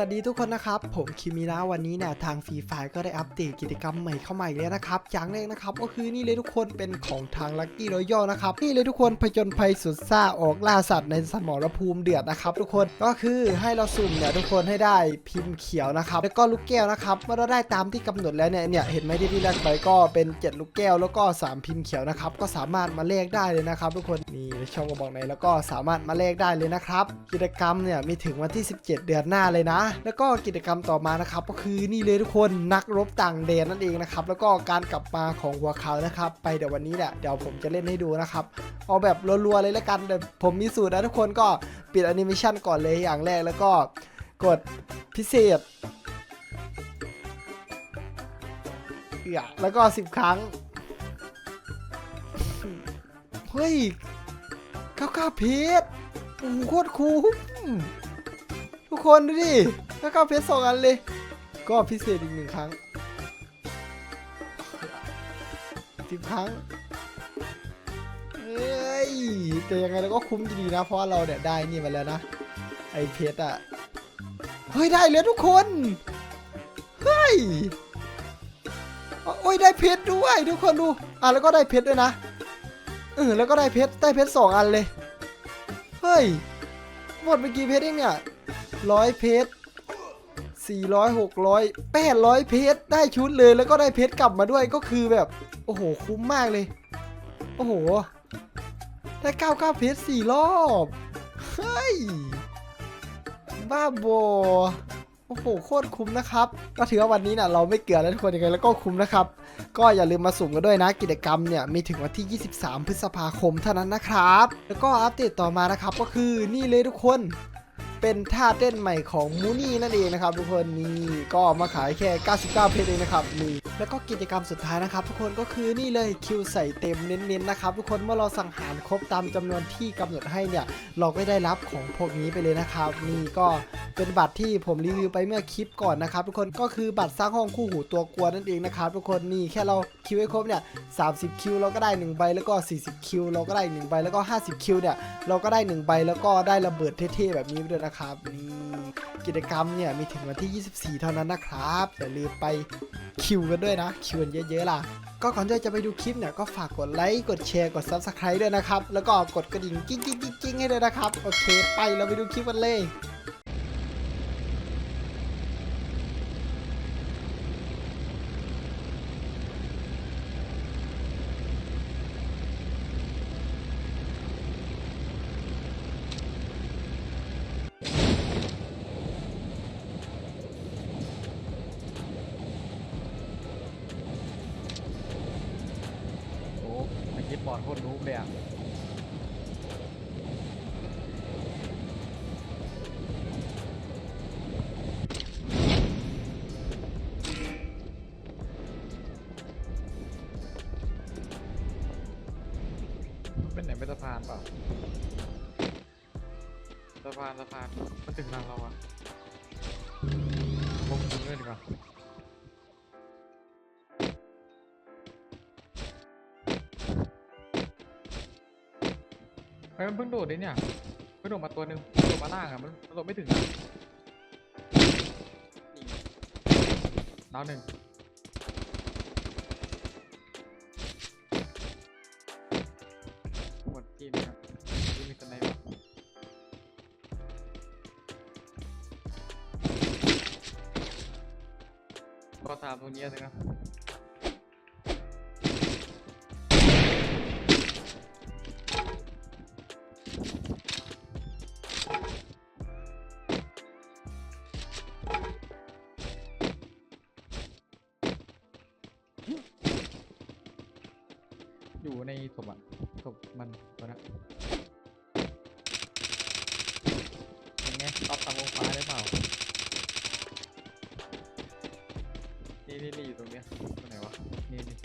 สวัสดีทุกคนนะครับ ผมคิมินะวันนี้เนี่ยทางฟรีไฟก็ได้อัปเดตกิจกรรมใหม่เข้ามาอีกแล้วนะครับ อย่างแรกนะครับก็คือนี่เลยทุกคนเป็นของทางลั c กี้รอยัลนะครับนี่เลยทุกคนผจญภัยสุดซ่าออกล่าสัตว์ในสมรภูมิเดือดนะครับ ทุกคนก็คือให้เราสุ่มเนี่ยทุกคนให้ได้พิมพ์เขียวนะครับแล้วก็ลูกแก้วนะครับเมื่อเราได้ตามที่กำหนดแล้วเนี่ยเนี่ยเห็นไหมที่พี่แรกไปก็เป็น 7 ลูกแก้ว แล้วก็ 3 พิมพ์เขียวนะครับก็สามารถมาเลขได้เลยนะครับ ทุกคนนี่ช่องกระบอกไหนแล้วก็สามารถมาเลขได้เลยนะครับกิจกรรมเนี่ยมีถึงวันที่ 17 เดือนหน้าเลยนะแล้วก็กิจกรรมต่อมานะครับ ก็คือนี่เลยทุกคนนักรบต่างแดนนั่นเองนะครับ แล้วก็การกลับมาของหัวเขานะครับ ไปเดี๋ยววันนี้เนี่ยเดี๋ยวผมจะเล่นให้ดูนะครับ เอาแบบรัวๆเลยแล้วกันเดี๋ยวผมมีสูตรนะทุกคนก็ปิดแอนิเมชันก่อนเลยอย่างแรกแล้วก็กดพิเศษเอือแล้วก็ 10 ครั้ง เฮ้ยข้าวข้าเพชรโอ้โหโคตรคุ้ม กคนดูดิข้าวข้าเพชรสองอันเลย ก็พิเศษอีกหนึ่งครั้งสิบครั้งเอ้ยแต่ยังไงเราก็คุ้มดีนะ เพราะเราเนี่ยได้นี่มาแล้วนะ ไอเพชรอะเฮ้ยได้เลยทุกคน เฮ้ย โอ้ยได้เพชรด้วยทุกคนดู อะแล้วก็ได้เพชรด้วยนะ เออแล้วก็ได้เพชรได้เพชรสองอันเลย เฮ้ย หมดไปกี่เพชรเองเนี่ย ร้อยเพชรสี่ร้อยหกร้อยแปดร้อยเพชรได้ชุดเลยแล้วก็ได้เพชรกลับมาด้วยก็คือแบบ โอ้โห คุ้มมากเลย โอ้โห ได้เก้าเก้าเพชรสี่รอบ เฮ้ย บ้าบอโอ้โห โคตรคุ้มนะครับ ก็ถือว่าวันนี้นะเราไม่เกลือแล้วทุกคนยังไงแล้วก็คุ้มนะครับ ก็อย่าลืมมาสุ่มกันด้วยนะ กิจกรรมเนี่ย มีถึงวันที่ 23 พฤษภาคมเท่านั้นนะครับ แล้วก็อัปเดตต่อมานะครับ ก็คือนี่เลยทุกคน เป็นท่าเต้นใหม่ของมูนี่นั่นเองนะครับทุกคนนี่ก็มาขายแค่ 99 เพชรเองนะครับนี่ แล้วก็กิจกรรมสุดท้ายนะครับ ทุกคนก็คือนี่เลยคิวใส่เต็มเน้นๆนะครับทุกคนเมื่อเราสังหารครบตามจำนวนที่กำหนดให้เนี่ยเราก็ได้รับของพวกนี้ไปเลยนะครับนี่ก็เป็นบัตรที่ผมรีวิวไปเมื่อคลิปก่อนนะครับ ทุกคนก็คือบัตรสร้างห้องคู่หูตัวกลัวนั่นเองนะครับทุกคนนี่แค่เราคิวให้ครบเนี่ย30คิวเราก็ได้1ใบแล้วก็ 40 คิวเราก็ได้1ใบแล้วก็ 50 คิวเนี่ยเราก็ได้1ใบแล้วก็ได้ระเบิดเท่ๆแบบนี้ไปด้วยนะครับนี่กิจกรรมเนี่ยมีถึงวันที่ 24 เท่านั้นนะครับอย่าลืมไปคิวกันด้วยนะคิวนเยอะๆล่ะ ก็ก่อนที่จะไปดูคลิปเนี่ยก็ฝากกดไลค์กดแชร์กด Subscribe ด้วยนะครับ แล้วก็กดกระดิ่งกิ๊งกิ๊งกิ๊งให้ด้วยนะครับ โอเค ไปเราไปดูคลิปกันเลย โอ้ ไอ้คิดบอร์ดคตรนูบเลยอะเป็นไหนเป็นสะพานเปล่าสะพานสะพานมันถึงทางเราอะลงถึงเลยดีกว่า ฮ้ยมันเพิ่งโดดเลยเนี่ยเพิ่งโดดมาตัวหนึ่งโดดมาล่างอะมันมันโดดไม่ถึงอะนี่ดาวหนึ่งหมดทีมครับที่มีสไนเปอร์ก็ตามตรงนี้เลยนะ อยู่ในศพอะศพมันตัวนั้นเป็นไงรอบตามวงฟ้าได้เปล่า นี่นี่นี่อยู่ตรงเนี้ยตรงไหนวะ นี่นี่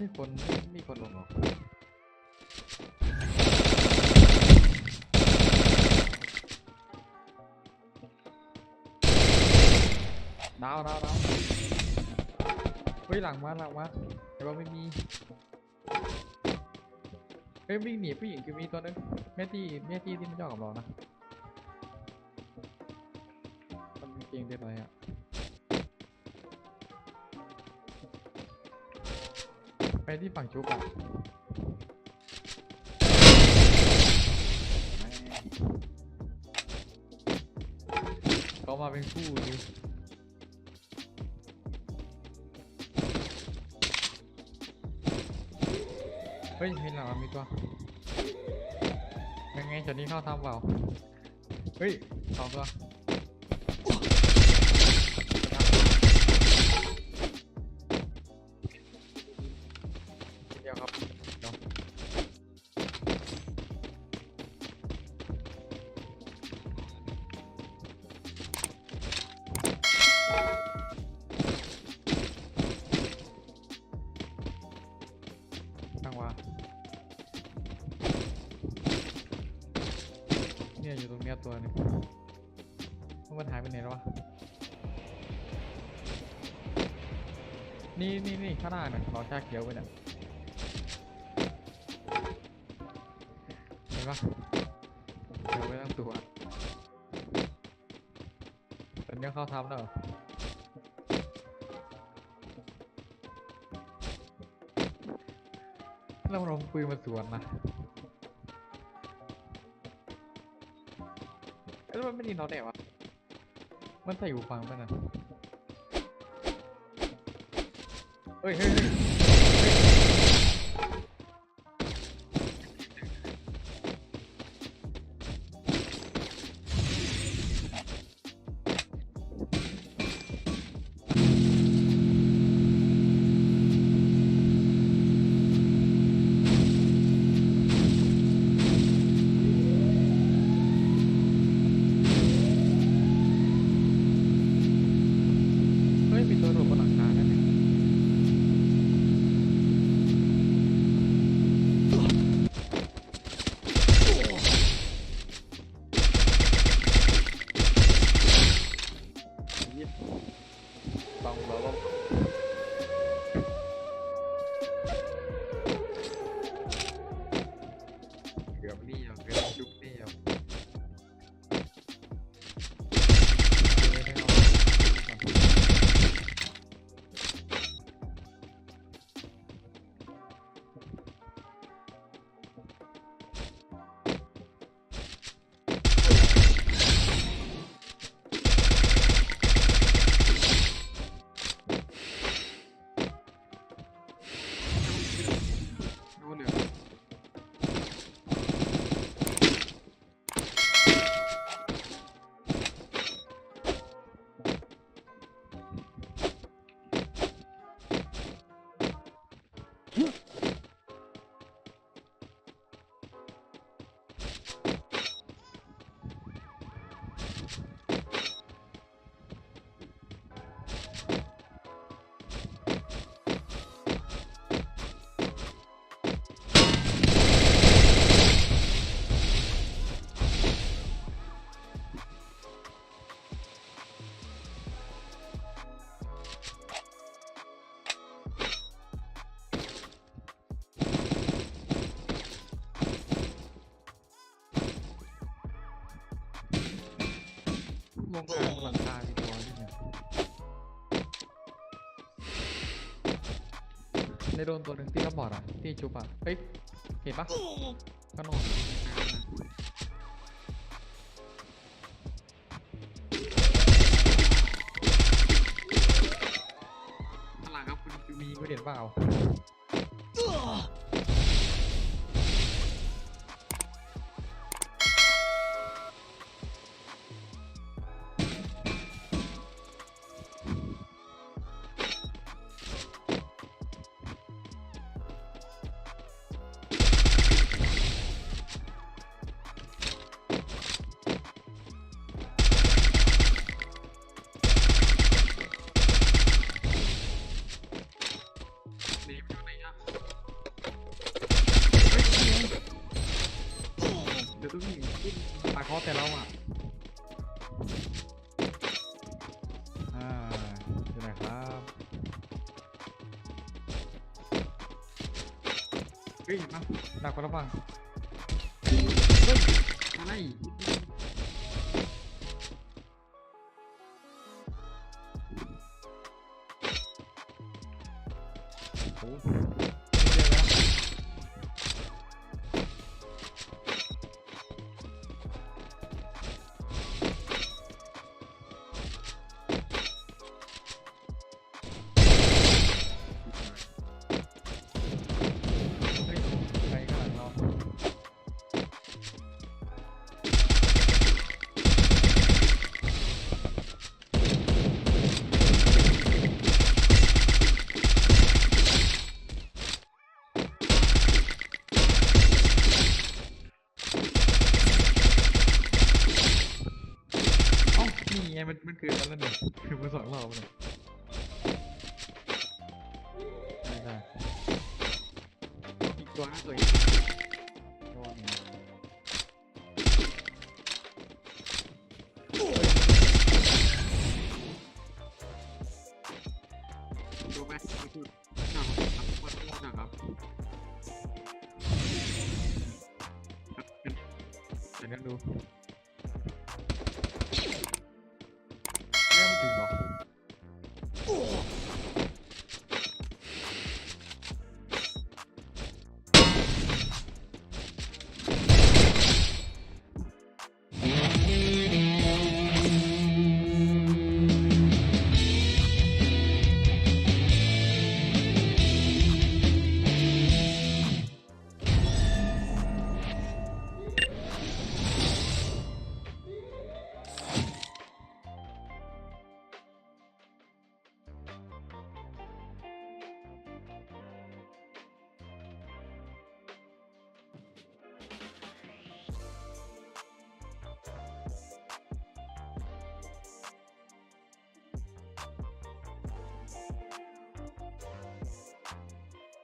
มีคนมีคนลงหรอดาวดาวดาวเฮ้ยหลังมาหลังมาแต่ว่าไม่มีเฮ้ยวิ่งหนีผู้หญิงคือมีตัวนึงแม่ตี้แม่ตีที่ไม่ชอบกับเรานะมันเก่งเด้ไรอะ ไปที่ฝั่งชุบอะเขามาเป็นคู่ดิเฮ้ยเห็นหลังมีตัวยังไงช็อตนี้เข้าทำเปล่า เฮ้ยสองตัว ตั้งว่าเนี่ยอยู่ตรงเนี้ยตัวนึงมันหายไปไหนแล้ววะ นี่นี่นี่ข้างหน้าเนี่ยเราชาเขียวไปเนี่ยเห็นปะเขียวไปทั้งตัวตอนนี้เข้าทำแล้ว เรอแล้วมันเอาปืนมาสวนนะแล้วมันไม่ดีนอนแหนวะมันใส่หูฟังป่ะนะเฮ้ยเฮ้ย เกือบนี่อ่ ลงมาบนหลังคามีตัวนี่เนี่ยในโดนตัวหนึ่งที่กระบอดอะที่ชุบอะเฮ้ยเห็นปะก็นอนข้างหลังครับคุณคิวมีไม่เห็นเปล่า เฮ้ยมาดักคนละฝั่งอะไร ไงมันมันเดแล้วเนี่ยคือมาสองรอบเลยได้ได้อีกตัวนะ